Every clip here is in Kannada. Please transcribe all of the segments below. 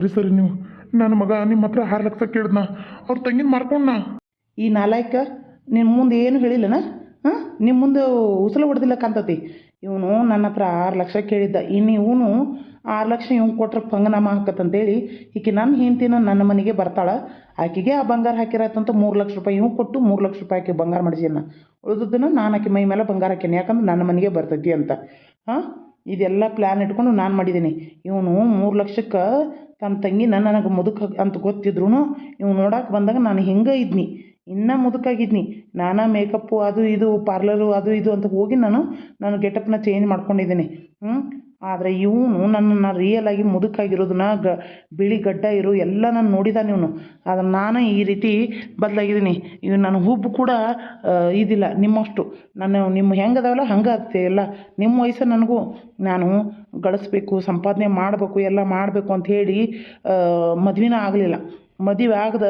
ಸರಿ ಸರಿ ನೀವು. ನನ್ನ ಮಗ ನಿಮ್ಮ ಹತ್ರ ಆರು ಲಕ್ಷ ಕೇಳಿದ್ನ. ಅವ್ರ ತಂಗಿನ ಮಾರ್ಕೊಂಡ್ನ. ಈ ನಾಲಾಯ್ಕ ನಿನ್ನ ಮುಂದೆ ಏನು ಹೇಳಿಲ್ಲನ? ಹಾಂ? ನಿಮ್ಮ ಮುಂದೆ ಉಸಲು ಹೊಡೆದಿಲ್ಲ ಕಾಂತತಿ ಇವನು ನನ್ನ ಹತ್ರ ಆರು ಲಕ್ಷ ಕೇಳಿದ್ದ. ಇನ್ನು ಇವನು ಆರು ಲಕ್ಷ ಇವ್ನು ಕೊಟ್ರ ಪಂಗನಾಮ ಹಾಕತ್ತಂತೇಳಿ ಈಕೆ ನನ್ನ ಹೆಂಡ್ತಿನ ನನ್ನ ಮನೆಗೆ ಬರ್ತಾಳೆ. ಆಕೆಗೆ ಆ ಬಂಗಾರ ಹಾಕಿರತ್ತಂತ ಮೂರು ಲಕ್ಷ ರೂಪಾಯಿ ಇವ್ನು ಕೊಟ್ಟು ಮೂರು ಲಕ್ಷ ರೂಪಾಯಿ ಆಕೆ ಬಂಗಾರ ಮಾಡಿಸಿನ ಉಳಿದದ್ದನ್ನು ನಾನು ಆಕೆ ಮೈ ಮೇಲೆ ಬಂಗಾರ ಹಾಕೀನಿ ಯಾಕಂದ್ರೆ ನನ್ನ ಮನೆಗೆ ಬರ್ತೈತಿ ಅಂತ. ಹಾಂ? ಇದೆಲ್ಲ ಪ್ಲ್ಯಾನ್ ಇಟ್ಕೊಂಡು ನಾನು ಮಾಡಿದ್ದೀನಿ ಇವನು ಮೂರು ಲಕ್ಷಕ್ಕೆ ತನ್ನ ತಂಗಿ ನನ್ನ ನನಗೆ ಮುದುಕ ಅಂತ ಗೊತ್ತಿದ್ರು ಇವ್ನು ನೋಡಕ್ಕೆ ಬಂದಾಗ ನಾನು ಹಿಂಗೆ ಇದ್ನಿ, ಇನ್ನೂ ಮುದುಕಾಗಿದ್ನಿ, ನಾನಾ ಮೇಕಪ್ಪು ಅದು ಇದು ಪಾರ್ಲರು ಅದು ಇದು ಅಂತ ಹೋಗಿ ನಾನು ನಾನು ಗೆಟಪ್ನ ಚೇಂಜ್ ಮಾಡ್ಕೊಂಡಿದ್ದೀನಿ. ಹ್ಞೂ ಆದರೆ ಇವನು ನನ್ನನ್ನು ರಿಯಲ್ ಆಗಿ ಮುದುಕಾಗಿರೋದನ್ನ ಗ, ಬಿಳಿ ಗಡ್ಡ ಇರೋ ಎಲ್ಲ ನಾನು ನೋಡಿದಾನೆ ಇವನು. ಆದ್ರೆ ನಾನು ಈ ರೀತಿ ಬದಲಾಗಿದ್ದೀನಿ. ಇವ್ ನನ್ನ ಹುಬ್ಬು ಕೂಡ ಇದಿಲ್ಲ, ನಿಮ್ಮಷ್ಟು. ನನ್ನ, ನಿಮ್ಮ ಹೆಂಗೆ ಅದಾವಲ್ಲ ಹಂಗೆ ಆಗ್ತೆ ಎಲ್ಲ. ನಿಮ್ಮ ವಯಸ್ಸು ನನಗೂ. ನಾನು ಗಳಿಸ್ಬೇಕು, ಸಂಪಾದನೆ ಮಾಡಬೇಕು, ಎಲ್ಲ ಮಾಡಬೇಕು ಅಂತ ಹೇಳಿ ಮದುವೆನ ಆಗಲಿಲ್ಲ. ಮದುವೆ ಆಗದ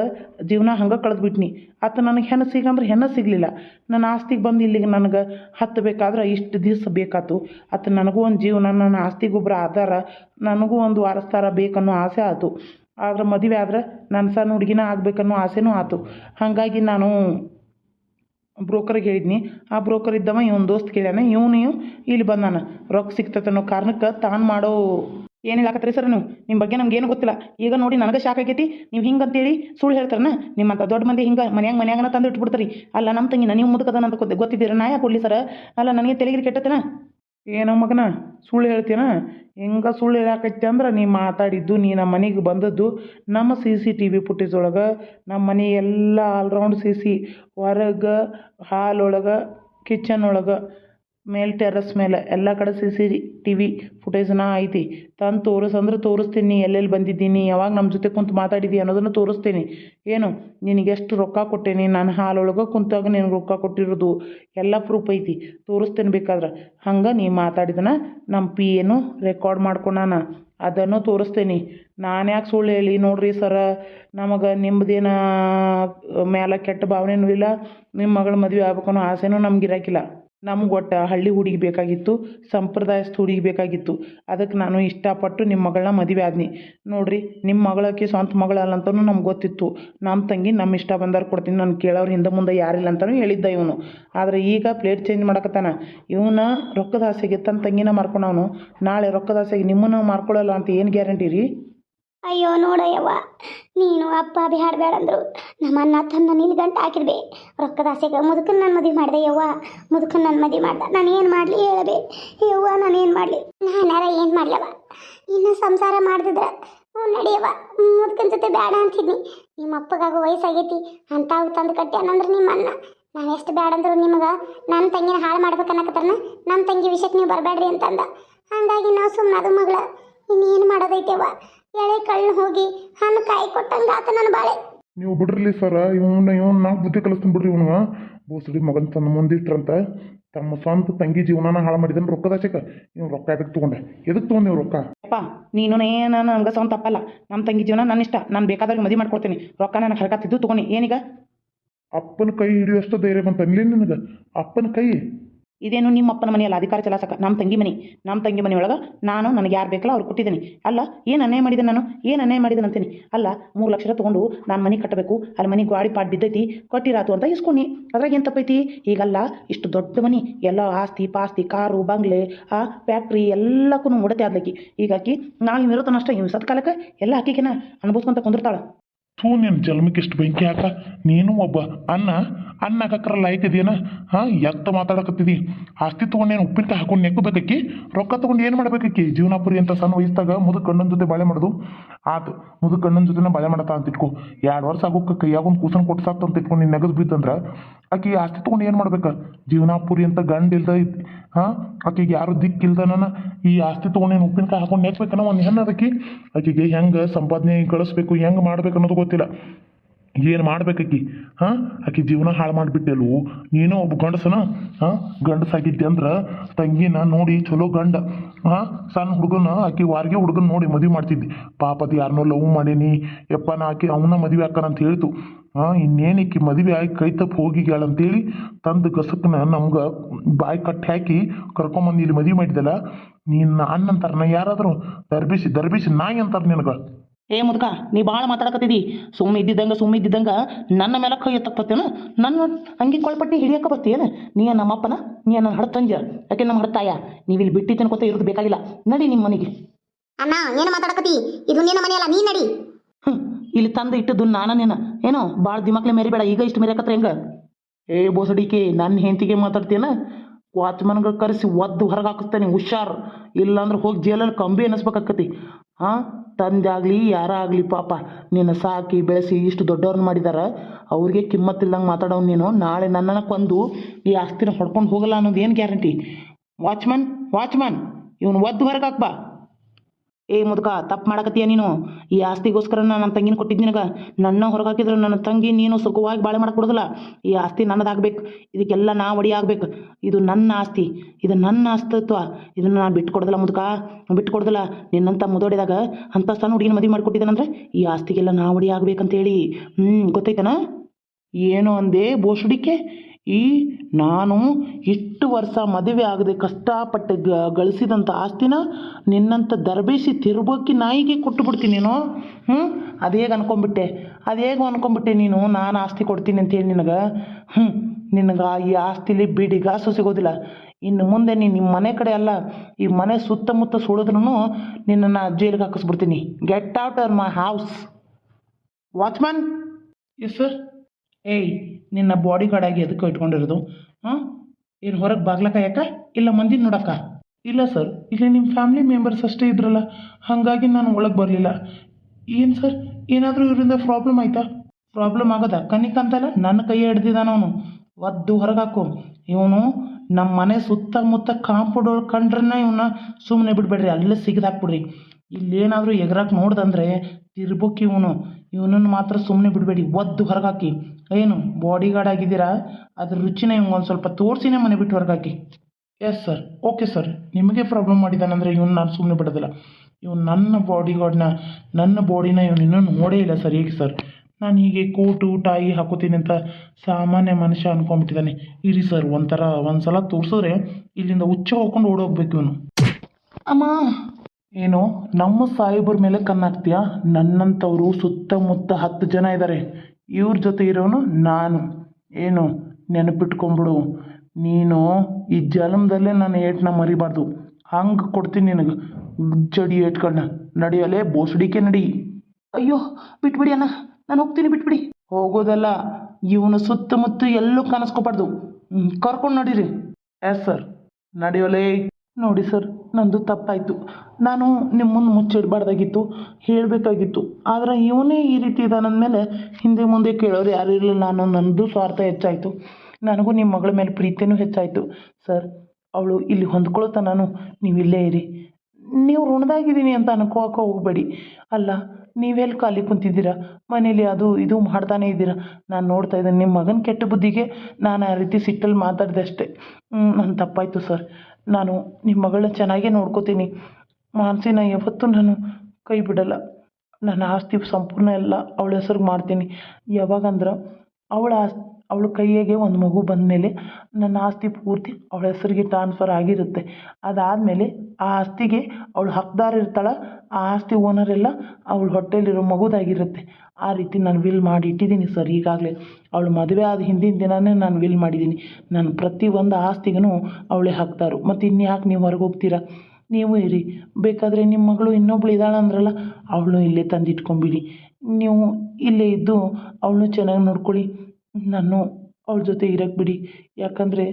ಜೀವನ ಹಂಗೆ ಕಳೆದ್ಬಿಟ್ನಿ ಆತ ನನಗೆ ಹೆಣ್ಣು ಸಿಗಂದ್ರೆ ಹೆಣ್ಣು ಸಿಗಲಿಲ್ಲ. ನನ್ನ ಆಸ್ತಿಗೆ ಬಂದು ಇಲ್ಲಿಗೆ ನನಗೆ ಹತ್ತಬೇಕಾದ್ರೆ ಇಷ್ಟು ದಿವಸ ಬೇಕಾತು. ಆತ ನನಗೂ ಒಂದು ಜೀವನ, ನನ್ನ ಆಸ್ತಿಗೊಬ್ಬರ ಆಧಾರ, ನನಗೂ ಒಂದು ವಾರಸ್ತಾರ ಬೇಕನ್ನೋ ಆಸೆ ಆಯಿತು ಆದ್ರೆ ಮದುವೆ ಆದ್ರೆ ನನ್ನ ಸಣ್ಣ ಹುಡುಗಿನ ಆಗಬೇಕನ್ನೋ ಆಸೆನೂ ಆಯ್ತು ಹಾಗಾಗಿ ನಾನು ಬ್ರೋಕರ್ಗೆ ಹೇಳಿದ್ನಿ. ಆ ಬ್ರೋಕರ್ ಇದ್ದವ, ಇವನು ದೋಸ್ತ್ ಕೇಳ್ಯಾನ. ಇವನು ಇಲ್ಲಿ ಬಂದಾನ. ರೊಕ್ಕ ಸಿಗ್ತೈತೆ ಅನ್ನೋ ಕಾರಣಕ್ಕೆ ತಾನು ಮಾಡೋ ಏನು ಹೇಳಕತ್ರಿ ಸರ್ ನೀವು? ನಿಮ್ಮ ಬಗ್ಗೆ ನಮ್ಗೇನು ಗೊತ್ತಿಲ್ಲ. ಈಗ ನೋಡಿ ನನಗೆ ಶಾಕ್ ಆಗೈತಿ. ನೀವು ಹಿಂಗೆ ಅಂತೇಳಿ ಸುಳ್ಳು ಹೇಳ್ತಾರನ? ನಿಮ್ಮಂಥ ದೊಡ್ಡ ಮಂದಿ ಹಿಂಗೆ ಮನ್ಯಾಗ ಮನ್ಯಾಗನ ತಂದು ಇಟ್ಬಿಡ್ತರಿ. ಅಲ್ಲ ನಮ್ಮ ತಂಗಿನ ನೀವು ಮುದುಕದನ ಅಂತ ಗೊತ್ತ ಗೊತ್ತಿದ್ದೀರ? ನಾ ಯಾಕೆ ಕೊಡಲಿ ಸರ್. ಅಲ್ಲ ನನಗೆ ತೆಲಿಗಿರಿ ಕೆಟ್ಟತನ? ಏನೋ ಮಗನ, ಸುಳ್ಳು ಹೇಳ್ತೀನ ಹೆಂಗ ಸುಳ್ಳು ಹೇಳಾಕೈತಿ ಅಂದ್ರೆ ನೀ ಮಾತಾಡಿದ್ದು, ನೀ ನಮ್ಮ ಮನೆಗೆ ಬಂದದ್ದು ನಮ್ಮ C C T V footage ಒಳಗೆ, ನಮ್ಮ ಮನೆ ಎಲ್ಲ ಆಲ್ರೌಂಡ್ ಸಿ ಸಿ ಹೊರಗೆ ಹಾಲ್ ಒಳಗೆ ಕಿಚನ್ ಒಳಗೆ. ಮೇಲ್ ಟೆರಸ್ ಮೇಲೆ ಎಲ್ಲ ಕಡೆ ಸಿ ಸಿ ಟಿ ವಿ ಫುಟೇಜ್ನ ಐತಿ. ತಂದು ತೋರಿಸಂದ್ರೆ ತೋರಿಸ್ತೀನಿ ಎಲ್ಲೆಲ್ಲಿ ಬಂದಿದ್ದೀನಿ, ಯಾವಾಗ ನಮ್ಮ ಜೊತೆ ಕುಂತು ಮಾತಾಡಿದ್ದೀನಿ ಅನ್ನೋದನ್ನು ತೋರಿಸ್ತೀನಿ. ಏನು? ನಿನಗೆ ಎಷ್ಟು ರೊಕ್ಕ ಕೊಟ್ಟೇನಿ? ನಾನು ಹಾಲೊಳಗೆ ಕುಂತಾಗ ನಿನಗೆ ರೊಕ್ಕ ಕೊಟ್ಟಿರೋದು ಎಲ್ಲ ಪ್ರೂಫ್ ಐತಿ. ತೋರಿಸ್ತೇನೆ ಬೇಕಾದ್ರೆ. ಹಂಗೆ ನೀ ಮಾತಾಡಿದನ ನಮ್ಮ ಪಿ ಏನು ರೆಕಾರ್ಡ್ ಮಾಡ್ಕೊಂಡಾನ. ಅದನ್ನು ತೋರಿಸ್ತೇನೆ. ನಾನು ಯಾಕೆ ಸುಳ್ಳು ಹೇಳಿ ನೋಡ್ರಿ ಸರ, ನಮಗೆ ನಿಮ್ಮದೇನ ಮೇಲೆ ಕೆಟ್ಟ ಭಾವನೆನೂ ಇಲ್ಲ ನಿಮ್ಮ ಮಗಳ ಮದುವೆ ಆಗ್ಬೇಕನ್ನೋ ಆಸೆನೂ ನಮ್ಗೆ ಇರಾಕಿಲ್ಲ. ನಮ್ಗೆ ಒಟ್ಟು ಹಳ್ಳಿ ಹುಡುಗಿ ಬೇಕಾಗಿತ್ತು, ಸಂಪ್ರದಾಯಸ್ಥ ಹುಡುಗಿ ಬೇಕಾಗಿತ್ತು. ಅದಕ್ಕೆ ನಾನು ಇಷ್ಟಪಟ್ಟು ನಿಮ್ಮ ಮಗಳನ್ನ ಮದುವೆ ಆದ್ನಿ. ನೋಡಿರಿ ನಿಮ್ಮ ಮಗಳಕ್ಕೆ ಸ್ವಂತ ಮಗಳಲ್ಲ ಅಂತಲೂ ನಮ್ಗೆ ಗೊತ್ತಿತ್ತು. ನಮ್ಮ ತಂಗಿ ನಮ್ಮ ಇಷ್ಟ ಬಂದಾರ ಕೊಡ್ತೀನಿ. ನಾನು ಕೇಳೋರು ಹಿಂದೆ ಮುಂದೆ ಯಾರಿಲ್ಲ ಅಂತಲೂ ಹೇಳಿದ್ದ ಇವನು. ಆದರೆ ಈಗ ಪ್ಲೇಟ್ ಚೇಂಜ್ ಮಾಡಕತ್ತಾನ. ಇವನ ರೊಕ್ಕದ ಆಸೆಗೆ ತನ್ನ ತಂಗಿನ ಮಾರ್ಕೊಂಡವನು. ನಾಳೆ ರೊಕ್ಕದ ಆಸೆಗೆ ನಿಮ್ಮನ್ನು ಮಾರ್ಕೊಳ್ಳಲ್ಲ ಅಂತ ಏನು ಗ್ಯಾರಂಟಿ ರೀ? ಅಯ್ಯೋ ನೋಡಯ್ಯವ್ವ, ನೀನು ಅಪ್ಪ ಬ್ಯಾಡ ಅಂದರು ನಮ್ಮ ಅಣ್ಣ ತನ್ನ ನಿಲ್ ಗಂಟು ಹಾಕಿದ್ವಿ ರೊಕ್ಕದ ಆಸೆಗೆ ಮುದುಕನ್ ನನ್ನ ಮದುವೆ ಮಾಡಿದೆ ಯವ್ವ. ಮುದುಕನ್ ನನ್ನ ಮದುವೆ ಮಾಡ್ದ, ನಾನು ಏನು ಮಾಡಲಿ ಹೇಳಬೇ. ಯವ್ವ, ನಾನು ಏನು ಮಾಡಲಿ? ನಾನಾರ ಏನು ಮಾಡ್ಲವ? ಇನ್ನು ಸಂಸಾರ ಮಾಡ್ದಿದ್ರ ಹ್ಞೂ ನಡಿಯವ್ವ, ಮುದುಕನ ಜೊತೆ ಬೇಡ ಅಂತಿದ್ನಿ. ನಿಮ್ಮ ಅಪ್ಪಗಾಗೋ ವಯಸ್ಸಾಗೈತಿ ಅಂತಾವು ತಂದು ಕಟ್ಟ್ಯಾನಂದ್ರೆ ನಿಮ್ಮ ಅಣ್ಣ. ನಾನು ಎಷ್ಟು ಬೇಡ ಅಂದ್ರು ನಿಮಗೆ ನನ್ನ ತಂಗಿನ ಹಾಳು ಮಾಡ್ಬೇಕನ್ನಕತ್ತಾರನ ನಮ್ಮ ತಂಗಿ ವಿಷಯಕ್ಕೆ ನೀವು ಬರಬೇಡ್ರಿ ಅಂತಂದ. ಹಾಗಾಗಿ ನಾವು ಸುಮ್ಮನೆ ಅದು ಮಗಳ ಇನ್ನೇನು ಮಾಡೋದೈತೆವ್ವ? ಎಳೆ ಕಳ್ಳ ಹೋಗಿ ಹಣ್ಣು ಕಾಯಿ ಕೊಟ್ಟಂಗೆ ಆತ ನನ್ನ ಬಾಳೆ. ನೀವು ಬಿಡ್ರಿ ಸರ ಇವನ್ನ ಇವನ್ ನಾಲ್ಕು ಬುದ್ಧಿ ಕಲಿಸ್ತೀನಿ ಬಿಡ್ರಿ ಇವನು ಬೋಸಡಿ ಮಗನ ತನ್ನ ಮುಂದಿಟ್ರಂತ ತಮ್ಮ ಸ್ವಂತ ತಂಗಿ ಜೀವನನ ಹಾಳು ಮಾಡಿದನ್ ರೊಕ್ಕದ ಆಸೆಗೆ ನೀವು ರೊಕ್ಕ ಎದಕ್ಕೆ ತೊಗೊಂಡೆ? ಎದಕ್ಕೆ ತೊಗೊಂಡು ನೀವು ರೊಕ್ಕ? ಅಪ್ಪ ನೀನು ಏನ ನನಗೆ ಸ್ವಂತ ತಪ್ಪಲ್ಲ ನಮ್ಮ ತಂಗಿ ಜೀವನ ನನ್ನ ಇಷ್ಟ. ನಾನು ಬೇಕಾದ್ರೆ ಮದುವೆ ಮಾಡ್ಕೊಡ್ತೀನಿ. ರೊಕ್ಕ ನನಗೆ ಹರಕತ್ತಿದ್ದು ತೊಗೊಂಡು. ಏನೀಗ? ಅಪ್ಪನ ಕೈ ಹಿಡಿಯೋಷ್ಟು ಧೈರ್ಯ ಬಂತ ನಿನಗೆ? ಅಪ್ಪನ ಕೈ? ಇದೇನು ನಿಮ್ಮ ಅಪ್ಪನ ಮನೆಯಲ್ಲ, ಅಧಿಕಾರ ಚಲಾಸಕ, ನಮ್ಮ ತಂಗಿ ಮನೆ, ನಮ್ಮ ತಂಗಿ ಮನೆ ಒಳಗೆ ನಾನು, ನನಗೆ ಯಾರು ಬೇಕಲ್ಲ ಅವ್ರು ಕೊಟ್ಟಿದ್ದೀನಿ. ಅಲ್ಲ, ಏನು ಅನ್ಯಾಯ ಮಾಡಿದೆ ನಾನು? ಏನು ಅನ್ಯಾಯ ಮಾಡಿದೆ ಅಂತೀನಿ? ಅಲ್ಲ, ಮೂರು ಲಕ್ಷ ತೊಗೊಂಡು ನಾನು ಮನೆ ಕಟ್ಟಬೇಕು, ಅಲ್ಲಿ ಮನೆ ಗಾಡಿ ಪಾಟ್ ಬಿದ್ದೈತಿ, ಕೊಟ್ಟಿರಾತು ಅಂತ ಇಸ್ಕೊಂಡಿ ಅದ್ರಾಗ ಏನು ತಪ್ಪೈತಿ? ಈಗಲ್ಲ ಇಷ್ಟು ದೊಡ್ಡ ಮನೆ, ಎಲ್ಲ ಆಸ್ತಿ ಪಾಸ್ತಿ, ಕಾರು, ಬಂಗ್ಲೆ, ಆ, ಫ್ಯಾಕ್ಟ್ರಿ ಎಲ್ಲಕ್ಕೂ ಮುಡತೆ ಆದ್ಲಕ್ಕಿ ಈಗ ಆಕಿ ನಾಳೆ ಇರೋತನಷ್ಟ ಇವ್ ಸತ್ಕಾಲಕ್ಕೆ ಎಲ್ಲ ಆಕಿಗೆನ ಅನುಭವಿಸ್ಕೊಂತ ಕುಂದಿರ್ತಾಳ. ಥೂ ನಿನ್ನ ಜನ್ಮಕ್ಕೆ ಇಷ್ಟು ಬೆಂಕಿ ಹಾಕ. ನೀನು ಒಬ್ಬ ಅನ್ನ ಅನ್ನ ಲಾಯ್ಕ್ ಇದೆಯೇನ? ಹಾ ಎತ್ತ ಮಾತಾಡಕತ್ತಿದಿ? ಆಸ್ತಿ ತೊಗೊಂಡೇನು ಉಪ್ಪಿನಕಾಯಿ ಹಾಕೊಂಡು ನೆಕ್ಕಬೇಕಕ್ಕಿ? ರೊಕ್ಕ ತೊಗೊಂಡು ಏನು ಮಾಡ್ಬೇಕಿ ಜೀವನಾಪುರಿ ಅಂತ ಸಣ್ಣ ವಯಸ್ಸಾಗ ಮುದು ಕಣ್ಣನ ಜೊತೆ ಬಾಳೆ ಮಾಡುದು. ಆತು ಮುದು ಕಣ್ಣನ ಜೊತೆನ ಬಾಳೆ ಮಾಡತ್ತ ಅಂತ ಇಟ್ಕೊ. ಎರಡು ವರ್ಷ ಆಗೋಕೆ ಕೈಯಾಗೊಂದು ಕೂಸನ್ ಕೊಟ್ಟು ಸಾಕ್ತು ಅಂತ ಇಟ್ಕೊಂಡು ನೀನು ನೆಗದು ಬಿದ್ದಂದ್ರೆ ಆಕಿ ಆಸ್ತಿ ತಗೊಂಡು ಏನು ಮಾಡ್ಬೇಕು? ಜೀವನಾಪುರಿ ಅಂತ ಗಂಡ ಇಲ್ದ ಐತಿ ಹಾಂ, ಆಕಿಗೆ ಯಾರು ದಿಕ್ಕಿಲ್ದನ ಈ ಆಸ್ತಿ ತೊಗೊಂಡೇನು ಉಪ್ಪಿನಕಾಯಿ ಹಾಕೊಂಡು ನೆಕ್ಬೇಕನ್ನೋ ಒಂದು ಹೆಣ್ಣು ಅದಕ್ಕೆ? ಆಕಿಗೆ ಹೆಂಗೆ ಸಂಪಾದನೆ ಗಳಿಸ್ಬೇಕು ಹೆಂಗೆ ಮಾಡ್ಬೇಕು ಅನ್ನೋದು ಗೊತ್ತಿಲ್ಲ. ಏನು ಮಾಡ್ಬೇಕಿ ಹಾಂ? ಆಕಿ ಜೀವನ ಹಾಳು ಮಾಡಿಬಿಟ್ಟೆಲು ನೀನು ಒಬ್ಬ ಗಂಡಸನ? ಹಾಂ? ಗಂಡಸಾಗಿದ್ದೆ ಅಂದ್ರೆ ತಂಗಿನ ನೋಡಿ ಚಲೋ ಗಂಡ. ಹಾಂ? ಸಣ್ಣ ಹುಡುಗನ ಆಕಿ ವಾರಿಗೆ ಹುಡುಗನ ನೋಡಿ ಮದುವೆ ಮಾಡ್ತಿದ್ದೆ. ಪಾಪದ ಯಾರನ್ನೋ ಲವ್ ಮಾಡೀನಿ. ಯಪ್ಪ ನಾ ಆಕಿ ಅವನ ಮದುವೆ ಹಾಕನ ಅಂತ ಹೇಳ್ತು. ಹಾಂ? ಇನ್ನೇನಿಕ್ಕಿ ಮದುವೆ ಆಗಿ ಕೈ ತಪ್ಪು ಹೋಗಿಗ್ಯಾಳ ಅಂತೇಳಿ ತಂದು ಗಸಕ್ನ ನಮ್ಗೆ ಬಾಯಿ ಕಟ್ಟಿ ಹಾಕಿ ಕರ್ಕೊಂಬಂದು ಇಲ್ಲಿ ಮದುವೆ ಮಾಡಿದಲ್ಲ ನೀನು ಅಣ್ಣಂತಾರ ನಾ ಯಾರಾದರೂ? ದರ್ಬಿಸಿ ದರ್ಬಿಸಿ ನಾಯಿ ಅಂತಾರೆ ನಿನಗೆ. ಏ ಮುದ್ಕ ನೀ ಭಾಳ ಮಾತಾಡಕತ್ತಿದಿ. ಸುಮ್ಮನೆ ಇದ್ದಿದ್ದಂಗೆ ಸುಮ್ಮನೆ ಇದ್ದಿದ್ದಂಗೆ ನನ್ನ ಮೇಲೆ ಕೈ ಎತ್ತಕ್ಕೆ ಬರ್ತೀನ ನನ್ನ ಹಂಗೆ ಕೊಳ್ಪಟ್ಟಿ ಹಿಡಿಯಕ್ಕೆ ಬರ್ತೀಯೇನು? ನೀ ನಮ್ಮಪ್ಪನ ನೀ ನನ್ನ ಹಡ್ತಂಜ ಯಾಕೆ ನಮ್ಮ ಹಡ್ತಾಯ ನೀವು ಇಲ್ಲಿ ಬಿಟ್ಟಿ ತಿನ್ಕೋತ ಇರೋದು ಬೇಕಾಗಿಲ್ಲ. ನಡಿ ನಿಮ್ಮ ಮನೆಗೆ. ಅಣ್ಣ ಏನು ಮಾತಾಡಕತ್ತಿ. ಇದು ನಿನ್ನ ಮನೆಯಲ್ಲ ನೀ ನಡಿ. ಹ್ಞೂ ಇಲ್ಲಿ ತಂದು ಇಟ್ಟದ್ದು ನಾನು ನೀನು ಏನೋ ಭಾಳ ದಿಮಾಕ್ಲೆ ಮೇರಿಬೇಡ ಈಗ ಇಷ್ಟು ಮೇರಿಯಕತ್ರ ಹೆಂಗ? ಏ ಬೋಸಡಿಕೆ ನನ್ನ ಹೆಂಡತಿಗೆ ಮಾತಾಡ್ತೀಯನ? ವಾಚ್ಮನ್ಗಳು ಕರೆಸಿ ಒದ್ದು ಹೊರಗೆ ಹಾಕಿಸ್ತಾನೆ ಹುಷಾರ್. ಇಲ್ಲಾಂದ್ರೆ ಹೋಗಿ ಜೇಲಲ್ಲಿ ಕಂಬಿ ಅನ್ನಿಸ್ಬೇಕಾಕತಿ ಹಾಂ ತಂದಾಗಲಿ, ಯಾರಾಗಲಿ ಪಾಪ, ನಿನ್ನ ಸಾಕಿ ಬೆಳೆಸಿ ಇಷ್ಟು ದೊಡ್ಡವ್ರನ್ನ ಮಾಡಿದಾರ, ಅವ್ರಿಗೆ ಕಿಮ್ಮತ್ತಿಲ್ದಂಗೆ ಮಾತಾಡೋನು ನೀನು. ನಾಳೆ ನನ್ನನ್ನು ಕೊಂದು ಈ ಆಸ್ತಿನ ಹೊಡ್ಕೊಂಡು ಹೋಗಲ್ಲ ಅನ್ನೋದು ಏನು ಗ್ಯಾರಂಟಿ? ವಾಚ್ಮನ್ ವಾಚ್ಮನ್, ಇವನು ಒದ್ದು ಹೊರಗೆ ಹಾಕ್ಬಾ ಏ ಮುದುಕ, ತಪ್ಪು ಮಾಡಕತ್ತೀಯ ನೀನು? ಈ ಆಸ್ತಿಗೋಸ್ಕರ ನಾನು ನನ್ನ ತಂಗಿನ ಕೊಟ್ಟಿದ್ದು ನಿನಗೆ. ನನ್ನ ಹೊರಗೆ ಹಾಕಿದ್ರೆ ನನ್ನ ತಂಗಿ ನೀನು ಸುಖವಾಗಿ ಬಾಳೆ ಕೊಡೋದಿಲ್ಲ ಈ ಆಸ್ತಿ ನನ್ನದಾಗಬೇಕು. ಇದಕ್ಕೆಲ್ಲ ನಾ ಒಡಿ ಆಗಬೇಕು. ಇದು ನನ್ನ ಆಸ್ತಿ. ಇದು ನನ್ನ ಆಸ್ತಿತ್ವ ಇದನ್ನು ನಾನು ಬಿಟ್ಟು ಕೊಡೋದಿಲ್ಲ ಮುದುಕ. ಬಿಟ್ಟು ಕೊಡೋದಿಲ್ಲ ನಿನ್ನಂಥ ಮುದೋಡಿದಾಗ ಅಂಥ ಸಣ್ಣ ಹುಡುಗಿನ ಮದುವೆ ಮಾಡಿಕೊಟ್ಟಿದ್ದಾನಂದ್ರೆ ಈ ಆಸ್ತಿಗೆಲ್ಲ ನಾ ಒಡಿ ಆಗ್ಬೇಕಂತೇಳಿ. ಹ್ಞೂ ಗೊತ್ತೈತನಾ ಏನು ಅಂದೆ ಬೋಸುಡಿಕೆ. ಈ ನಾನು ಇಷ್ಟು ವರ್ಷ ಮದುವೆ ಆಗದೆ ಕಷ್ಟಪಟ್ಟು ಗ ಗಳಿಸಿದಂಥ ಆಸ್ತಿನ ನಿನ್ನಂಥ ದರ್ಬೇಸಿ ತಿರುಬಕ್ಕಿ ನಾಯಿಗೆ ಕೊಟ್ಟು ಬಿಡ್ತೀನಿ ನೀನು. ಹ್ಞೂ ಅದು ಹೇಗೆ ಅನ್ಕೊಂಬಿಟ್ಟೆ ಹೇಗೆ ಅನ್ಕೊಂಬಿಟ್ಟೆ ನೀನು. ನಾನು ಆಸ್ತಿ ಕೊಡ್ತೀನಿ ಅಂತೇಳಿ ನಿನಗೆ. ಹ್ಞೂ ನಿನಗೆ ಈ ಆಸ್ತಿಲಿ ಬಿಡಿಗಾಸು ಸಿಗೋದಿಲ್ಲ. ಇನ್ನು ಮುಂದೆ ನೀನು ನಿಮ್ಮ ಮನೆ ಕಡೆ ಅಲ್ಲ ಈ ಮನೆ ಸುತ್ತಮುತ್ತ ಸುಳಿದ್ರೂ ನಿನ್ನನ್ನು ಜೈಲಿಗೆ ಹಾಕಿಸ್ಬಿಡ್ತೀನಿ. Get out or my house watchman yes sir ಏಯ್ ನಿನ್ನ ಬಾಡಿ ಗಾರ್ಡಾಗಿ ಎದಕ್ಕೆ ಇಟ್ಕೊಂಡಿರೋದು ಹಾಂ ಏನು ಹೊರಗೆ ಬಾಗ್ಲಕ್ಕ ಯಾಕ ಇಲ್ಲ ಮಂದಿ ನೋಡಕ್ಕ? ಇಲ್ಲ ಸರ್ ಇಲ್ಲಿ ನಿಮ್ಮ ಫ್ಯಾಮಿಲಿ ಮೆಂಬರ್ಸ್ ಅಷ್ಟೇ ಇದ್ರಲ್ಲ, ಹಾಗಾಗಿ ನಾನು ಒಳಗೆ ಬರಲಿಲ್ಲ. ಏನು ಸರ್ ಏನಾದರೂ ಇವರಿಂದ ಪ್ರಾಬ್ಲಮ್ ಆಯ್ತಾ? ಪ್ರಾಬ್ಲಮ್ ಆಗೋದ? ಕನಿಕಂತಲ್ಲ ನನ್ನ ಕೈ ಹಿಡ್ದಿದ್ದಾನ ಅವನು. ಒದ್ದು ಹೊರಗೆ ಹಾಕು ಇವನು ನಮ್ಮ ಮನೆ ಸುತ್ತಮುತ್ತ ಕಾಂಪೌಂಡ್ ಒಳಗೆ ಕಂಡ್ರನ್ನ ಇವನ್ನ ಸುಮ್ಮನೆ ಬಿಡಬೇಡ್ರಿ, ಅಲ್ಲೇ ಸಿಗದು ಹಾಕ್ಬಿಡ್ರಿ ಇಲ್ಲೇನಾದರೂ ಎಗರಾಕ್ ನೋಡ್ದಂದ್ರೆ ತಿರ್ಬೋಕ್ ಇವನು. ಇವನನ್ನು ಮಾತ್ರ ಸುಮ್ಮನೆ ಬಿಡಬೇಡಿ. ಒದ್ದು ಹೊರಗಾಕಿ. ಏನು ಬಾಡಿ ಗಾರ್ಡ್ ಆಗಿದ್ದೀರಾ? ಅದ್ರ ರುಚಿನ ಇವ್ಗೆ ಒಂದು ಸ್ವಲ್ಪ ತೋರಿಸಿನೇ ಮನೆ ಬಿಟ್ಟು ಹೊರಗಾಕಿ. ಎಸ್ ಸರ್ ಓಕೆ ಸರ್ ನಿಮಗೆ ಪ್ರಾಬ್ಲಮ್ ಮಾಡಿದ್ದಾನಂದ್ರೆ ಇವ್ನು ನಾನು ಸುಮ್ಮನೆ ಬಿಡೋದಿಲ್ಲ. ಇವ್ನು ನನ್ನ ಬಾಡಿ ಗಾರ್ಡ್ನ ನನ್ನ ಬಾಡಿನ ಇವನು ಇನ್ನೂ ನೋಡೇ ಇಲ್ಲ ಸರ್ ಹೇಗೆ ಸರ್ ನಾನು ಹೀಗೆ ಕೋಟು ಟಾಯಿ ಹಾಕೋತೀನಿ ಅಂತ ಸಾಮಾನ್ಯ ಮನುಷ್ಯ ಅನ್ಕೊಂಡ್ಬಿಟ್ಟಿದ್ದಾನೆ. ಇರಿ ಸರ್ ಒಂಥರ ಒಂದು ಸಲ ತೋರಿಸಿದ್ರೆ ಇಲ್ಲಿಂದ ಹುಚ್ಚ ಹೋಗ್ಕೊಂಡು ಓಡೋಗ್ಬೇಕು ಇವನು. ಅಮ್ಮ ಏನು ನಮ್ಮ ಸಾಹೇಬ್ರ ಮೇಲೆ ಕಣ್ಣಾಕ್ತೀಯಾ ನನ್ನಂಥವ್ರು ಸುತ್ತಮುತ್ತ ಹತ್ತು ಜನ ಇದ್ದಾರೆ ಇವ್ರ ಜೊತೆ ಇರೋನು ನಾನು. ಏನು ನೆನಪಿಟ್ಕೊಂಬಿಡು. ನೀನು ಈ ಜನ್ಮದಲ್ಲೇ ನಾನು ಏಟ್ನ ಮರಿಬಾರ್ದು. ಹಂಗೆ ಕೊಡ್ತೀನಿ ನಿನಗೆ. ಜಡಿ ಏಟ್ಕಣ್ಣ ನಡೆಯಲೇ ಬೋಸಡಿಕೆ ನಡಿ. ಅಯ್ಯೋ ಬಿಟ್ಬಿಡಿ ಅಣ್ಣ. ನಾನು ಹೋಗ್ತೀನಿ ಬಿಟ್ಬಿಡಿ. ಹೋಗೋದಲ್ಲ ಇವನು ಸುತ್ತಮುತ್ತ ಎಲ್ಲೂ ಕಾಣಿಸ್ಕೋಬಾರ್ದು. ಕರ್ಕೊಂಡು ನಡೀರಿ. Yes sir. ನಡೆಯೋಲೇ ನೋಡಿ ಸರ್, ನಂದು ತಪ್ಪಾಯಿತು. ನಾನು ನಿಮ್ಮ ಮುಂದೆ ಮುಚ್ಚಿಡಬಾರ್ದಾಗಿತ್ತು, ಹೇಳಬೇಕಾಗಿತ್ತು. ಆದರೆ ಇವನೇ ಈ ರೀತಿ ಇದ್ದಾನಂದಮೇಲೆ ಹಿಂದೆ ಮುಂದೆ ಕೇಳೋರು ಯಾರು ಇರಲಿಲ್ಲ. ನಾನು ನನ್ನದು ಸ್ವಾರ್ಥ ಹೆಚ್ಚಾಯಿತು. ನನಗೂ ನಿಮ್ಮ ಮಗಳ ಮೇಲೆ ಪ್ರೀತಿಯೂ ಹೆಚ್ಚಾಯಿತು. ಸರ್, ಅವಳು ಇಲ್ಲಿ ಹೊಂದ್ಕೊಳ್ಳೋ ನಾನು ನೀವು ಇಲ್ಲೇ ಇರಿ. ನೀವು ಋಣದಾಗಿದ್ದೀನಿ ಅಂತ ಅನ್ಕೋಕೆ ಹೋಗಬೇಡಿ. ಅಲ್ಲ ನೀವೆಲ್ಲಿ ಖಾಲಿ ಕುಂತಿದ್ದೀರಾ? ಮನೇಲಿ ಅದು ಇದು ಮಾಡ್ತಾನೆ ಇದ್ದೀರಾ? ನಾನು ನೋಡ್ತಾ ಇದ್ದೀನಿ ನಿಮ್ಮ ಮಗನ ಕೆಟ್ಟ ಬುದ್ಧಿಗೆ ನಾನು ಆ ರೀತಿ ಸಿಟ್ಟಲ್ಲಿ ಮಾತಾಡಿದೆ ಅಷ್ಟೇ. ನನ್ನ ತಪ್ಪಾಯಿತು ಸರ್. ನಾನು ನಿಮ್ಮ ಮಗಳನ್ನ ಚೆನ್ನಾಗೇ ನೋಡ್ಕೋತೀನಿ. ಮಾನಸಿನ ಯಾವತ್ತೂ ನಾನು ಕೈ ಬಿಡಲ್ಲ. ನನ್ನ ಆಸ್ತಿ ಸಂಪೂರ್ಣ ಎಲ್ಲ ಅವಳ ಹೆಸ್ರಿಗೆ ಮಾಡ್ತೀನಿ. ಯಾವಾಗಂದ್ರೆ ಅವಳ ಆಸ್ ಅವಳ ಕೈಯಾಗೆ ಒಂದು ಮಗು ಬಂದಮೇಲೆ ನನ್ನ ಆಸ್ತಿ ಪೂರ್ತಿ ಅವಳ ಹೆಸರಿಗೆ ಟ್ರಾನ್ಸ್ಫರ್ ಆಗಿರುತ್ತೆ. ಅದಾದಮೇಲೆ ಆ ಆಸ್ತಿಗೆ ಅವಳು ಹಕ್ದಾರ ಇರ್ತಾಳೆ. ಆ ಆಸ್ತಿ ಓನರ್ ಎಲ್ಲ ಅವಳ ಮಗುದಾಗಿರುತ್ತೆ. ಆ ರೀತಿ ನಾನು ವಿಲ್ ಮಾಡಿ ಇಟ್ಟಿದ್ದೀನಿ ಸರ್ ಈಗಾಗಲೇ ಅವಳು ಮದುವೆ ಆದ ಹಿಂದಿನ ದಿನವೇ ನಾನು ವಿಲ್ ಮಾಡಿದ್ದೀನಿ. ನಾನು ಪ್ರತಿ ಒಂದು ಆಸ್ತಿಗೂ ಅವಳೇ ಹಾಕ್ತಾರು ಮತ್ತು ಇನ್ಯಾಕೆ ನೀವು ಹೊರಗೆ ಹೋಗ್ತೀರಾ? ನೀವು ಇರಿ. ಬೇಕಾದರೆ ನಿಮ್ಮ ಮಗಳು ಇನ್ನೊಬ್ಳು ಇದ್ದಾಳೆ ಅಂದ್ರಲ್ಲ ಅವಳು ಇಲ್ಲೇ ತಂದಿಟ್ಕೊಂಬಿಡಿ. ನೀವು ಇಲ್ಲೇ ಇದ್ದು ಅವಳನ್ನು ಚೆನ್ನಾಗಿ ನೋಡ್ಕೊಳ್ಳಿ. ನಾನು ಅವ್ಳ ಜೊತೆ ಇರಕ್ಕೆ ಬಿಡಿ. ಯಾಕಂದರೆ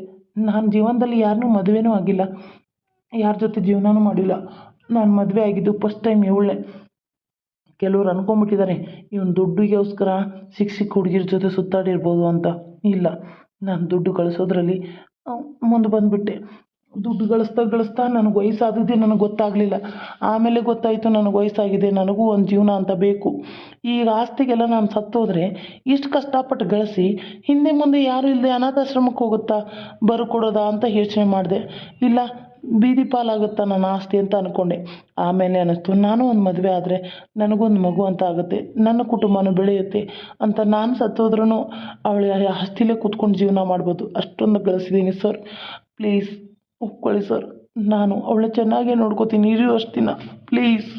ನಾನು ಜೀವನದಲ್ಲಿ ಯಾರನ್ನೂ ಮದುವೆನೂ ಆಗಿಲ್ಲ. ಯಾರ ಜೊತೆ ಜೀವನನೂ ಮಾಡಿಲ್ಲ. ನಾನು ಮದುವೆ ಆಗಿದ್ದು ಫಸ್ಟ್ ಟೈಮ್ ಇವಳೆ. ಕೆಲವ್ರು ಅನ್ಕೊಂಬಿಟ್ಟಿದ್ದಾರೆ ಇವನು ದುಡ್ಡಿಗೋಸ್ಕರ ಸಿಕ್ಕ ಸಿಕ್ಕ ಹುಡುಗಿರ ಜೊತೆ ಸುತ್ತಾಡಿರ್ಬೋದು ಅಂತ. ಇಲ್ಲ, ನಾನು ದುಡ್ಡು ಗಳಿಸೋದ್ರಲ್ಲಿ ಮುಂದೆ ಬಂದುಬಿಟ್ಟೆ. ದುಡ್ಡು ಗಳಿಸ್ತಾ ಗಳಿಸ್ತಾ ನನಗೆ ವಯಸ್ಸಾದದ್ದೇ ನನಗೆ ಗೊತ್ತಾಗಲಿಲ್ಲ. ಆಮೇಲೆ ಗೊತ್ತಾಯಿತು ನನಗೆ ವಯಸ್ಸಾಗಿದೆ, ನನಗೂ ಒಂದು ಜೀವನ ಅಂತ ಬೇಕು. ಈಗ ಆಸ್ತಿಗೆಲ್ಲ ನಾನು ಸತ್ತೋದ್ರೆ ಇಷ್ಟು ಕಷ್ಟಪಟ್ಟು ಗಳಿಸಿ ಹಿಂದೆ ಮುಂದೆ ಯಾರು ಇಲ್ಲದೆ ಅನಾಥಾಶ್ರಮಕ್ಕೆ ಹೋಗುತ್ತಾ ಬರ್ಕೊಡೋದಾ ಅಂತ ಯೋಚನೆ ಮಾಡಿದೆ. ಇಲ್ಲ, ಬೀದಿ ಪಾಲಾಗುತ್ತಾ ನನ್ನ ಆಸ್ತಿ ಅಂತ ಅಂದ್ಕೊಂಡೆ ಆಮೇಲೆ ಅನ್ನಿಸ್ತು, ನಾನು ಒಂದು ಮದುವೆ ಆದರೆ ನನಗೊಂದು ಮಗು ಅಂತ ಆಗುತ್ತೆ, ನನ್ನ ಕುಟುಂಬನೂ ಬೆಳೆಯುತ್ತೆ ಅಂತ ನಾನು ಸತ್ತೋದ್ರೂ ಅವಳ ಆಸ್ತಿಲೇ ಕೂತ್ಕೊಂಡು ಜೀವನ ಮಾಡ್ಬೋದು. ಅಷ್ಟೊಂದು ಗಳಿಸಿದ್ದೀನಿ ಸರ್. ಪ್ಲೀಸ್. ಒಪ್ಕೊಳ್ಳಿ ಸರ್. ನಾನು ಅವಳ ಚೆನ್ನಾಗೇ ನೋಡ್ಕೋತೀನಿ, ಇರೋ ಅಷ್ಟಿನ ಪ್ಲೀಸ್.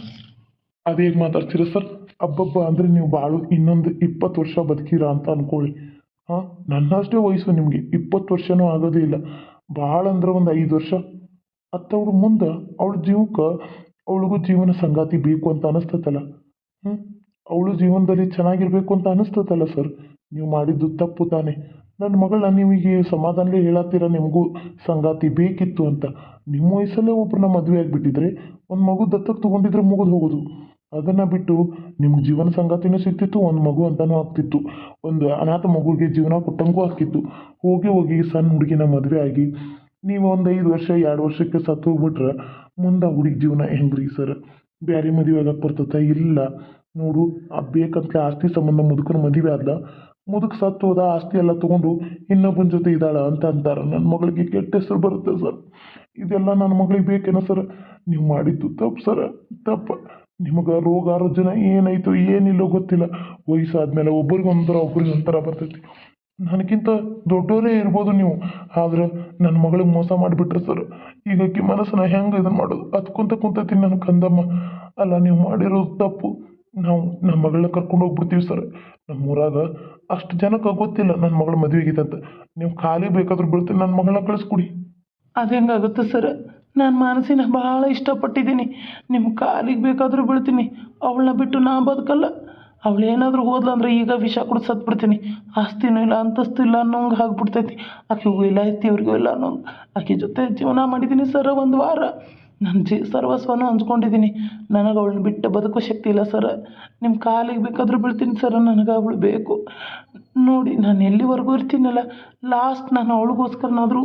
ಅದು ಹೇಗೆ ಮಾತಾಡ್ತೀರ ಸರ್? ಅಬ್ಬಬ್ಬ, ಅಂದರೆ ನೀವು ಬಾಳು ಇನ್ನೊಂದು ಇಪ್ಪತ್ತು ವರ್ಷ ಬದುಕಿರಾ ಅಂತ ಅನ್ಕೊಳ್ಳಿ. ಹಾಂ, ನನ್ನಷ್ಟೇ ವಯಸ್ಸು ನಿಮಗೆ. ಇಪ್ಪತ್ತು ವರ್ಷನೂ ಆಗೋದೇ ಇಲ್ಲ. ಭಾಳ ಅಂದ್ರೆ ಒಂದು ಐದು ವರ್ಷ. ಅತ್ತವ್ರ ಮುಂದೆ ಅವಳ ಜೀವಕ್ಕೆ ಅವಳಿಗೂ ಜೀವನ ಸಂಗಾತಿ ಬೇಕು ಅಂತ ಅನಿಸ್ತತಲ್ಲ. ಹ್ಞೂ ಅವಳು ಜೀವನದಲ್ಲಿ ಚೆನ್ನಾಗಿರ್ಬೇಕು ಅಂತ ಅನಿಸ್ತತಲ್ಲ ಸರ್. ನೀವು ಮಾಡಿದ್ದು ತಪ್ಪು ತಾನೆ. ನನ್ನ ಮಗಳನ್ನ ನೀವೀಗ ಸಮಾಧಾನಲೇ ಹೇಳತ್ತೀರ, ನಿಮಗೂ ಸಂಗಾತಿ ಬೇಕಿತ್ತು ಅಂತ. ನಿಮ್ಮ ವಯಸ್ಸಲ್ಲೇ ಒಬ್ಬರನ್ನ ಮದುವೆ ಆಗಿಬಿಟ್ಟಿದ್ರೆ ಒಂದು ಮಗು ದತ್ತಕ್ಕೆ ತೊಗೊಂಡಿದ್ರೆ ಮುಗಿದು ಹೋಗೋದು. ಅದನ್ನು ಬಿಟ್ಟು ನಿಮ್ಗೆ ಜೀವನ ಸಂಗಾತಿನೂ ಸಿಗ್ತಿತ್ತು, ಒಂದು ಮಗು ಅಂತಲೂ ಆಗ್ತಿತ್ತು. ಒಂದು ಅನಾಥ ಮಗುವಿಗೆ ಜೀವನ ಕೊಟ್ಟಂಗೂ ಆಗ್ತಿತ್ತು. ಹೋಗಿ ಹೋಗಿ ಸಣ್ಣ ಹುಡುಗಿನ ಮದುವೆ ಆಗಿ ನೀವು ಒಂದು ಐದು ವರ್ಷ, ಎರಡು ವರ್ಷಕ್ಕೆ ಸತ್ತು ಹೋಗ್ಬಿಟ್ರೆ ಮುಂದೆ ಹುಡುಗಿ ಜೀವನ ಹೆಂಗ್ರಿ ಸರ್? ಬೇರೆ ಮದುವೆ ಆಗಕ್ಕೆ ಬರ್ತೈತೆ ಇಲ್ಲ. ನೋಡು, ಆ ಬೇಕಂತ ಆಸ್ತಿ ಸಂಬಂಧ ಮುದುಕನ ಮದುವೆ ಆದ್ಲ. ಮುದುಕ್ ಸತ್ತು ಹೋದ ಆಸ್ತಿ ಎಲ್ಲ ತಗೊಂಡು ಇನ್ನೊಬ್ಬನ ಜೊತೆ ಇದ್ದಾಳ ಅಂತ ಅಂತಾರೆ. ನನ್ನ ಮಗಳಿಗೆ ಕೆಟ್ಟ ಹೆಸರು ಬರುತ್ತೆ ಸರ್. ಇದೆಲ್ಲ ನನ್ನ ಮಗಳಿಗೆ ಬೇಕೇನೋ ಸರ್? ನೀವು ಮಾಡಿದ್ದು ತಪ್ಪು ಸರ್. ತಪ್ಪು. ನಿಮಗೆ ರೋಗ ಆರೋಗ್ಯನ ಏನಾಯ್ತು ಏನಿಲ್ಲೋ ಗೊತ್ತಿಲ್ಲ. ವಯಸ್ಸಾದ್ಮೇಲೆ ಒಬ್ರಿಗೆ ಒಂಥರ ಒಬ್ರಿಗೆ ಒಂಥರ ಬರ್ತೈತಿ. ನನಗಿಂತ ದೊಡ್ಡವರೇ ಇರ್ಬೋದು ನೀವು. ಆದ್ರೆ ನನ್ನ ಮಗಳಿಗೆ ಮೋಸ ಮಾಡಿಬಿಟ್ರೆ ಸರ್. ಈಗ ಮನಸ್ಸನ್ನ ಹೆಂಗೆ ಇದನ್ನು ಮಾಡೋದು? ಅದು ಕುಂತ ಕುಂತೈತಿ ನನ್ನ ಕಂದಮ್ಮ. ಅಲ್ಲ, ನೀವು ಮಾಡಿರೋದು ತಪ್ಪು. ನಾವು ನಮ್ಮ ಮಗಳನ್ನ ಕರ್ಕೊಂಡು ಹೋಗ್ಬಿಡ್ತೀವಿ ಸರ್. ನಮ್ಮ ಊರಾಗ ಅಷ್ಟು ಜನಕ್ಕೆ ಗೊತ್ತಿಲ್ಲ ನನ್ನ ಮಗಳ ಮದುವೆ ಆಗಿದೆ ಅಂತ. ನೀವು ಖಾಲಿ ಬೇಕಾದ್ರೂ ಬೀಳ್ತೀನಿ ನನ್ನ ಮಗಳನ್ನ ಕಳಿಸ್ಕೊಡಿ. ಅದು ಹೆಂಗಾಗುತ್ತೆ ಸರ್? ನಾನು ಮಾನಸಿನ ಭಾಳ ಇಷ್ಟಪಟ್ಟಿದ್ದೀನಿ. ನಿಮ್ಮ ಕಾಲಿಗೆ ಬೇಕಾದರೂ ಬೀಳ್ತೀನಿ. ಅವಳನ್ನ ಬಿಟ್ಟು ನಾ ಬದುಕಲ್ಲ. ಅವಳು ಏನಾದರೂ ಹೋದ್ಲು ಅಂದ್ರೆ ಈಗ ವಿಷ ಕೊಡ್ ಸತ್ಬಿಡ್ತೀನಿ. ಆಸ್ತಿನೂ ಇಲ್ಲ, ಅಂತಸ್ತು ಇಲ್ಲ ಅನ್ನೋಂಗೆ ಆಗ್ಬಿಡ್ತೈತಿ. ಆಕೆಗೂ ಇಲ್ಲ ಎತ್ತಿಯವ್ರಿಗೂ ಇಲ್ಲ ಅನ್ನೋಂಗೆ. ಆಕೆ ಜೊತೆ ಜೀವನ ಮಾಡಿದ್ದೀನಿ ಸರ್ ಒಂದು ವಾರ. ನನ್ನ ಜೀ ಸರ್ವಸ್ವನ ಹಂಚ್ಕೊಂಡಿದ್ದೀನಿ ನನಗೆ ಅವಳನ್ನ ಬಿಟ್ಟು ಬದುಕೋ ಶಕ್ತಿ ಇಲ್ಲ ಸರ್. ನಿಮ್ಮ ಕಾಲಿಗೆ ಬೇಕಾದರೂ ಬೀಳ್ತೀನಿ ಸರ್, ನನಗೆ ಅವಳು ಬೇಕು. ನೋಡಿ, ನಾನು ಎಲ್ಲಿವರೆಗೂ ಇರ್ತೀನಲ್ಲ, ಲಾಸ್ಟ್ ನಾನು ಅವಳಿಗೋಸ್ಕರನಾದರೂ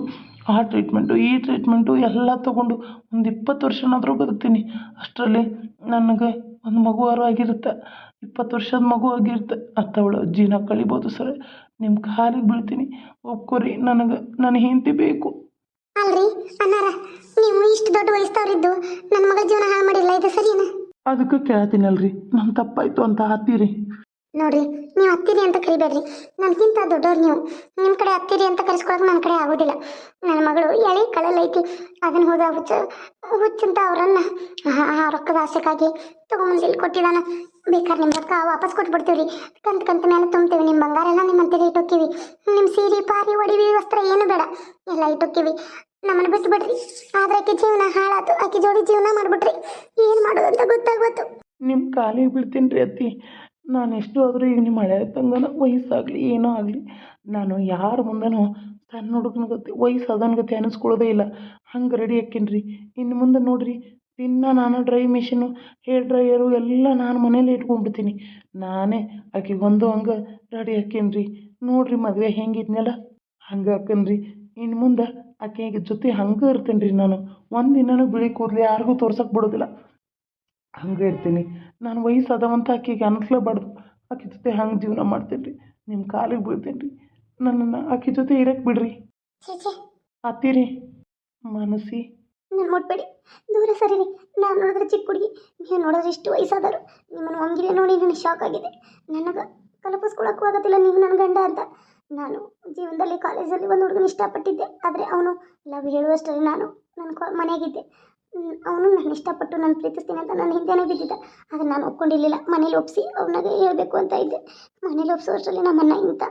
ಆ ಟ್ರೀಟ್ಮೆಂಟು, ಈ ಟ್ರೀಟ್ಮೆಂಟು ಎಲ್ಲ ತೊಗೊಂಡು ಒಂದು ಇಪ್ಪತ್ತು ವರ್ಷನಾದರೂ ಬದುಕ್ತೀನಿ. ಅಷ್ಟರಲ್ಲಿ ನನಗೆ ಒಂದು ಮಗುವಾರು ಆಗಿರುತ್ತೆ. ಇಪ್ಪತ್ತು ವರ್ಷದ ಮಗು ಆಗಿರುತ್ತೆ. ಅತ್ತವಳು ಜೀವನ ಕಳಿಬೋದು ಸರ್. ನಿಮ್ಮ ಕಾಲಿಗೆ ಬೀಳ್ತೀನಿ. ಒಪ್ಕೋರಿ, ನನಗೆ ನನ್ನ ಹೆಂಡತಿ ಬೇಕು. ಅಲ್ರಿ ಅನ್ನಾರ ನೀವು ಇಷ್ಟು ದೊಡ್ಡ ವಯಸ್ಸವ್ರಿದ್ದು ನನ್ನ ಮಗಳ ಜೀವನ ಹಾಳು ಮಾಡಿಲ್ಲ ಇದು ಸರಿನಾ? ಅದಕ್ಕೆ ಕೇಳ್ತೀನಲ್ರಿ ನನ್ನ ತಪ್ಪಾಯ್ತು ಅಂತ ಹತ್ತೀರಿ. ನೋಡ್ರಿ ನೀವು ಹತ್ತಿರಿ ಅಂತ ಕರಿಬೇಡ್ರಿ. ನನ್ಗಿಂತ ದೊಡ್ಡವ್ರು ನೀವು ನಿಮ್ಮ ಕಡೆ ಹತ್ತಿರಿ ಅಂತ ಕರೆಸ್ಕೊಳಕ್ ನನ್ನ ಕಡೆ ಆಗೋದಿಲ್ಲ. ನನ್ನ ಮಗಳು ಎಳೆ ಕಳಲೈತಿ ಅದನ್ನ ಹೋದ ಹುಚ್ಚ ಹುಚ್ಚಂತ ಅವರನ್ನ ಆ ರೊಕ್ಕದ ಆಸೆಗಾಗಿ ತಗೊಂಬಂದು ಇಲ್ಲಿ ಕೊಟ್ಟಿದಾನ. ಬೇಕಾದ್ರೆ ನಿಮ್ಮ ರೊಕ್ಕ ವಾಪಸ್ ಕೊಟ್ಬಿಡ್ತೀವಿ ರೀ ಕಂತ ಕಂತ ಮೇಲೆ ತುಂಬ್ತೀವಿ ನಿಮ್ಮ ಬಂಗಾರ ಎಲ್ಲ ನಿಮ್ಮಂತೆ ಅಂತೆಲ್ಲ ಇಟ್ಟೋಕ್ಕಿವಿ. ನಿಮ್ಮ ಸೀರೆ ಪಾರಿ ಒಡಿವಿ ವಸ್ತ್ರ ಬೇಡ. ಎಲ್ಲ ಇಟ್ಟೋಕ್ಕಿವಿ. ನಮ್ಮನ್ನು ಬಿಟ್ಟು ಬಿಡ್ರಿ ಆದ್ರೆ ಆಕೆ ಜೀವನ ಹಾಳಾತು. ಆಕೆ ಜೋಡಿ ಜೀವನ ಮಾಡ್ಬಿಟ್ರಿ. ಏನು ಮಾಡೋದು ಅಂತ ಗೊತ್ತಾಗ್ಬೋದು ನಿಮ್ಮ ಕಾಲಿಗೆ ಬೀಳ್ತೀನಿ ರೀ ಅತ್ತಿ. ನಾನು ಎಷ್ಟು ಆದರೂ ಈಗ ನಿಮ್ಮ ಹಳೆ ತಂಗನ ವಯಸ್ಸಾಗಲಿ, ಏನೋ ಆಗಲಿ, ನಾನು ಯಾರ ಮುಂದೆನೂ ಸಣ್ಣ ಹುಡುಗನ ಗತಿ ವಯಸ್ಸು ಅದನ್ನ ಗತಿ ಅನಿಸ್ಕೊಳ್ಳೋದೇ ಇಲ್ಲ. ಹಂಗೆ ರೆಡಿ ಹಾಕಿನ್ರಿ ಇನ್ನು ಮುಂದೆ ನೋಡಿರಿ, ದಿನ ನಾನು ಡ್ರೈ ಮಿಷಿನು ಹೇರ್ ಡ್ರೈಯರು ಎಲ್ಲ ನಾನು ಮನೇಲಿ ಇಟ್ಕೊಂಡ್ಬಿಡ್ತೀನಿ. ನಾನೇ ಆಕೆಗೆ ಒಂದು ಹಂಗೆ ರೆಡಿ ಹಾಕೀನಿ ರೀ? ನೋಡಿರಿ ಮದುವೆ ಹೆಂಗಿದ್ನಲ್ಲ. ಹಂಗೆ ಆಕನ್ ರೀ ಇನ್ನು ಮುಂದೆ ಆಕೆಗೆ ಜೊತೆ ಹಂಗೆ ಇರ್ತೇನೆ ರೀ ನಾನು. ಒಂದು ದಿನನೂ ಬಿಳಿ ಕೂದಲು ಯಾರಿಗೂ ತೋರ್ಸಕ್ಕೆ ಬಿಡೋದಿಲ್ಲ. ಹಂಗೆ ಇರ್ತೀನಿ. ನಾನು ವಯಸ್ಸಾದವಂತ ಆಕೆಗೆ ಅನ್ಸ್ಲೇಬಾರ್ದು. ಆಕೆ ಜೊತೆ ಹಂಗೆ ಜೀವನ ಮಾಡ್ತೀನಿ ರೀ ನಿಮ್ಮ ಕಾಲಿಗೆ ಬೀಳ್ತೇನೆ ರೀ ನನ್ನನ್ನು ಆಕೆ ಜೊತೆ ಇರಕ್ಕೆ ಬಿಡ್ರಿ. ಅತ್ತೀರಿ ಮನಸ್ಸಿ. ನೋಡ್ಬೇಡಿ ದೂರ ಸರಿರಿ ನಾನು ನೋಡಿದ್ರೆ ಚಿಕ್ಕ ಹುಡುಗಿ. ನೀವು ನೋಡಿದ್ರೆ ಇಷ್ಟು ವಯಸ್ಸಾದರು ನಿಮ್ಮನ್ನು ಹಂಗಿದೆ ನೋಡಿ ನನಗೆ ಶಾಕ್ ಆಗಿದೆ. ನನಗೆ ಕಲ್ಪಿಸ್ಕೊಳಕ್ಕೂ ಆಗೋದಿಲ್ಲ ನೀವು ನನ್ನ ಗಂಡ ಅಂತ. ನಾನು ಜೀವನದಲ್ಲಿ ಕಾಲೇಜಲ್ಲಿ ಒಂದು ಹುಡುಗನ ಇಷ್ಟಪಟ್ಟಿದ್ದೆ, ಆದರೆ ಅವನು ಲವ್ ಹೇಳುವಷ್ಟರಲ್ಲಿ ನಾನು ನನ್ನ ಕ ಮನೆಯಾಗಿದ್ದೆ. ಅವನು ನಾನು ಇಷ್ಟಪಟ್ಟು ನಾನು ಪ್ರೀತಿಸ್ತೀನಿ ಅಂತ ನನ್ನ ಹಿಂದೆನೇ ಬಿದ್ದಿದ್ದ. ಆದರೆ ನಾನು ಒಪ್ಕೊಂಡಿರಲಿಲ್ಲ. ಮನೇಲಿ ಒಪ್ಪಿಸಿ ಅವನಿಗೆ ಹೇಳಬೇಕು ಅಂತ ಇದ್ದೆ. ಮನೇಲಿ ಒಪ್ಸೋಷ್ಟರಲ್ಲಿ ನಮ್ಮನ್ನ ಇಂಥ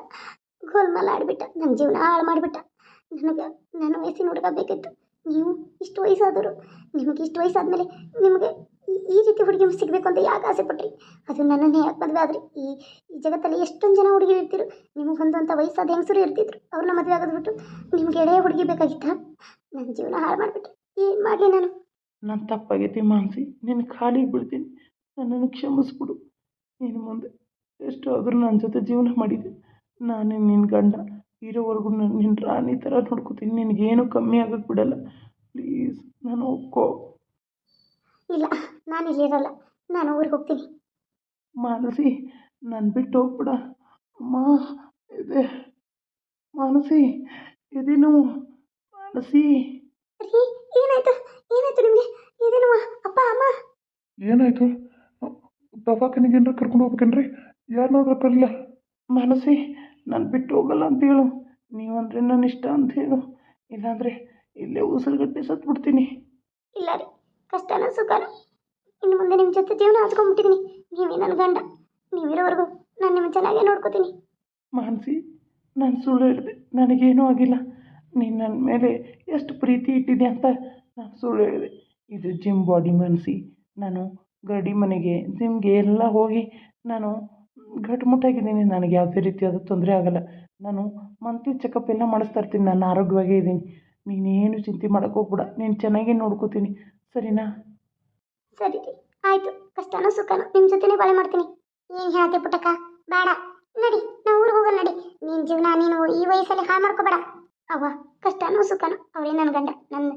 ಗೋಲ್ಮಾಲ್ ಆಡಿಬಿಟ್ಟ. ನನ್ನ ಜೀವನ ಹಾಳು ಮಾಡಿಬಿಟ್ಟ. ನನಗೆ ನನ್ನ ವಯಸ್ಸಿನ ಹುಡುಗ ಬೇಕಿತ್ತು. ನೀವು ಇಷ್ಟು ವಯಸ್ಸಾದರು ನಿಮಗೆ ಇಷ್ಟು ವಯಸ್ಸಾದ್ಮೇಲೆ ನಿಮಗೆ ಈ- ರೀತಿ ಹುಡುಗಿ ಸಿಗಬೇಕು ಅಂತ ಯಾಕೆ ಆಸೆ ಪಟ್ರಿ ಅದು ನನ್ನನ್ನೇ ಯಾಕೆ ಮದುವೆ ಆದ್ರಿ? ಈ ಈ ಜಗತ್ತಲ್ಲಿ ಎಷ್ಟೊಂದು ಜನ ಹುಡುಗಿರು ಇರ್ತಿರು ನಿಮಗೆ ಹೊಂದುವಂಥ ವಯಸ್ಸಾದ ಹೆಂಗಸರು ಇರ್ತಿದ್ರು. ಅವ್ರನ್ನ ಮದುವೆ ಆಗೋದು ಬಿಟ್ಟು ನಿಮ್ಗೆ ಎಳೆಯ ಹುಡುಗಿ ಬೇಕಾಗಿತ್ತ? ನನ್ನ ಜೀವನ ಹಾಳು ಮಾಡಿಬಿಟ್ರೆ. ಏನು ಮಾಡಲಿ ನಾನು? ನನ್ನ ತಪ್ಪಾಗೈತಿ ಮಾನಸಿ. ನಿನ್ನ ಖಾಲಿ ಬಿಡ್ತೀನಿ. ನನ್ನನ್ನು ಕ್ಷಮಿಸ್ಬಿಡು. ನೀನು ಮುಂದೆ ಎಷ್ಟು ಆದರೂ ನನ್ನ ಜೊತೆ ಜೀವನ ಮಾಡಿದೆ ನಾನು ನಿನ್ನ ಗಂಡ. ಇರೋವರೆಗೂ ನಾನು ನಿನ್ನ ರಾಣಿ ಥರ ನೋಡ್ಕೋತೀನಿ. ನಿನಗೇನು ಕಮ್ಮಿ ಆಗೋಕ್ಕೆ ಬಿಡಲ್ಲ. ಪ್ಲೀಸ್, ನಾನು ಒಪ್ಕೋ. ಇಲ್ಲ ನಾನು ಇಲ್ಲಿರಲ್ಲ ನಾನು ಊರಿಗೆ ಹೋಗ್ತೀನಿ. ಮಾನಸಿ ನಾನು ಬಿಟ್ಟು ಹೋಗ್ಬಿಡ. ಅಮ್ಮ ಇದೆ. ಮಾನಸಿ ಇದೇನು. ಮಾನಸಿ. ರೀ ಏನಾಯ್ತು? ಏನಾಯ್ತು ನಿಮಗೆ? ಇದೇನು ಅಪ್ಪ ಅಮ್ಮ. ಏನಾಯ್ತು? ದವಾಖಾನಿಗೆ ಏನಾರ ಕರ್ಕೊಂಡು ಹೋಗ್ಬೇಕೇನ್ರಿ? ಯಾರನ್ನಾದ್ರೂ ಕರಿಲ್ಲ ಮಾನಸಿ ನಾನು ಬಿಟ್ಟು ಹೋಗಲ್ಲ ಅಂತ ಹೇಳು. ನೀವಂದ್ರೆ ನನ್ನ ಇಷ್ಟ ಅಂತ ಹೇಳು. ಇಲ್ಲಾಂದರೆ ಇಲ್ಲೇ ಉಸಿರುಗಟ್ಟಿ ಸತ್ಬಿಡ್ತೀನಿ. ಇಲ್ಲ ರೀ. ಕಷ್ಟನ ಸುಖನ? ಇನ್ನು ಮುಂದೆ ನಿಮ್ಮ ಜೊತೆ ಜೀವನ ಹಚ್ಕೊಂಡ್ಬಿಟ್ಟಿದ್ದೀನಿ ನೀವೇ ನನ್ನ ಗಂಡ. ನೀವಿರೋವರೆಗೂ ನಾನು ನಿಮ್ಮ ಚೆನ್ನಾಗೇ ನೋಡ್ಕೋತೀನಿ. ಮಾನಸಿ, ನಾನು ಸುಳ್ಳು ಹೇಳಿದೆ. ನನಗೇನೂ ಆಗಿಲ್ಲ. ನೀನು ನನ್ನ ಮೇಲೆ ಎಷ್ಟು ಪ್ರೀತಿ ಇಟ್ಟಿದೆ ಅಂತ ನಾನು ಸುಳ್ಳು ಹೇಳಿದೆ. ಇದು ಜಿಮ್ ಬಾಡಿ ಮನಸಿ. ನಾನು ಗಡಿ ಮನೆಗೆ ಜಿಮ್ಗೆ ಎಲ್ಲ ಹೋಗಿ ನಾನು ಗಟ್ಟಿಮುಟ್ಟಾಗಿದ್ದೀನಿ ನನಗೆ ಯಾವುದೇ ರೀತಿಯಾದ ತೊಂದರೆ ಆಗಲ್ಲ. ನಾನು ಮಂತ್ಲಿ ಚೆಕಪ್ ಎಲ್ಲ ಮಾಡಿಸ್ತಾ ಇರ್ತೀನಿ. ನಾನು ಆರೋಗ್ಯವಾಗೇ ಇದ್ದೀನಿ. ನೀನೇನು ಚಿಂತೆ ಮಾಡೋಕ್ಕೂ ಕೂಡ ನೀನು ಚೆನ್ನಾಗೇ ನೋಡ್ಕೋತೀನಿ. ಸರಿನಾ? ಸರಿ ಆಯ್ತು. ಕಷ್ಟನೋ ಸುಖನೋ ನಿಮ್ಮ ಜೊತೆನೆ ಬಾಳೆ ಮಾಡ್ತೀನಿ. ಏನು ಹೇಳತ್ತೆ ಪುಟ್ಟಕ್ಕ? ಬೇಡ. ನಡಿ. ನಾ ಊರಿಗೆ ಹೋಗೋಣ ನಡಿ. ನಿನ್ನ ಜೀವನ ನೀನು ಈ ವಯಸ್ಸಲ್ಲಿ ಹಾಳು ಮಾಡ್ಕೋಬೇಡ. ಅವ್ವ, ಕಷ್ಟನೋ ಸುಖನೋ? ಅವರೇ ನನ್ನ ಗಂಡ. ನನ್ನ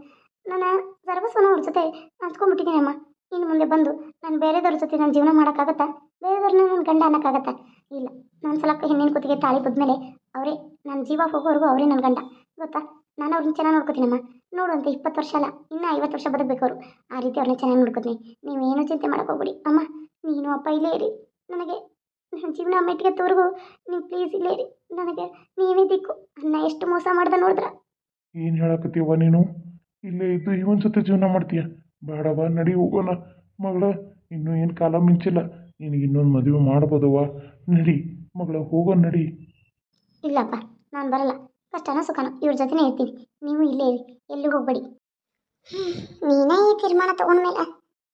ನನ್ನ ಸರ್ವಸ್ವನ ಅವ್ರ ಜೊತೆ ಹಂಚ್ಕೊಂಡ್ಬಿಟ್ಟಿದ್ದೀನಿ ಅಮ್ಮ. ಇನ್ನು ಮುಂದೆ ಬಂದು ನಾನು ಬೇರೆದವ್ರ ಜೊತೆ ನನ್ನ ಜೀವನ ಮಾಡೋಕ್ಕಾಗತ್ತಾ? ಬೇರೆದವ್ರನ್ನ ನನ್ನ ಗಂಡ ಅನ್ನೋಕ್ಕಾಗತ್ತಾ? ಇಲ್ಲ. ನನ್ನ ಸಲಕ್ಕೆ ಹೆಣ್ಣಿನ ಕೂತಿಗೆ ತಾಳಿ ಬದ್ಮೇಲೆ ಅವರೇ ನನ್ನ ಜೀವ ಹೋಗೋವರೆಗೂ ಅವರೇ ನನ್ನ ಗಂಡ. ಗೊತ್ತಾ? ನಾನು ಅವ್ರನ್ನ ಚೆನ್ನಾಗಿ ನೋಡ್ಕೋತೀನಮ್ಮ. ನೋಡುವಂತೆ ಇಪ್ಪತ್ತು ವರ್ಷ ಅಲ್ಲ ಇನ್ನೂ ಐವತ್ತು ವರ್ಷ ಬದುಕಬೇಕು ಅವರು. ಆ ರೀತಿ ಅವ್ರನ್ನ ಚೆನ್ನಾಗಿ ನೋಡ್ಕೋತೀನಿ. ನೀವೇನು ಚಿಂತೆ ಮಾಡೋಕೆ ಹೋಗ್ಬಿಡಿ. ಅಮ್ಮ ನೀನು ಅಪ್ಪ ಇಲ್ಲೇ ಇರಿ. ನನಗೆ ನನ್ನ ಜೀವನ ಮೆಟ್ಟಿಗೆತ್ತವರೆಗೂ ನೀವು ಪ್ಲೀಸ್ ಇಲ್ಲೇ ಇರಿ. ನನಗೆ ನೀವೇ ದಿಕ್ಕು. ಅನ್ನ ಎಷ್ಟು ಮೋಸ ಮಾಡ್ದೆ ನೋಡಿದ್ರ? ಏನು ಹೇಳಕತ್ತೀವ ನೀನು? ಇಲ್ಲೇ ಇದ್ದು ಇವನ್ ಜೊತೆ ಜೀವನ ಮಾಡ್ತೀಯ? ಬೇಡವ ನಡಿ ಹೋಗೋಣ. ಮಗಳ ಇನ್ನೂ ಏನು ಕಾಲ ಮಿಂಚಿಲ್ಲ. ನಿನಗೆ ಇನ್ನೊಂದು ಮದುವೆ ಮಾಡ್ಬೋದವ್ವ. ನಡಿ ಮಗಳ ಹೋಗೋ ನಡಿ. ಇಲ್ಲಪ್ಪ ನಾನು ಬರಲ್ಲ. ಕಷ್ಟನೋ ಸುಖನೋ? ಇವ್ರ ಜೊತೆನೇ ಇರ್ತೀನಿ. ನೀವು ಇಲ್ಲೇ ಇರಿ. ಎಲ್ಲೂ ಹೋಗ್ಬೇಡಿ. ನೀನೇ ಈ ತೀರ್ಮಾನ ತಗೊಂಡ್ಮೇಲೆ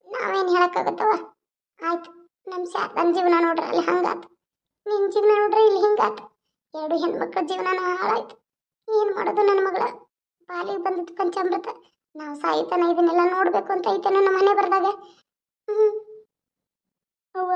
ನಾವೇನು ಹೇಳಕ್ಕಾಗತ್ತವ ಆಯ್ತು ನಮ್ಮ ಶಾರದನ್ ಜೀವನ ನೋಡ್ರಿ, ಅಲ್ಲಿ ಹಂಗಾತು. ನಿನ್ನ ಜೀವನ ನೋಡ್ರಿ, ಇಲ್ಲಿ ಹಿಂಗಾತು. ಎರಡು ಹೆಣ್ಮಕ್ಳ ಜೀವನ ಹಾಳಾಯ್ತು. ಏನು ಮಾಡೋದು ನನ್ನ ಮಗಳ? ಬಾಲಿಗೆ ಬಂದಿದ್ದು ಪಂಚಾಮೃತ. ನಾವು ಸಾಯಿತನ ಇದನ್ನೆಲ್ಲ ನೋಡಬೇಕು ಅಂತ ಐತೆ ನನ್ನ ಮನೆ ಬರ್ದಾಗ. ಹ್ಞೂ ಅವ್ವ.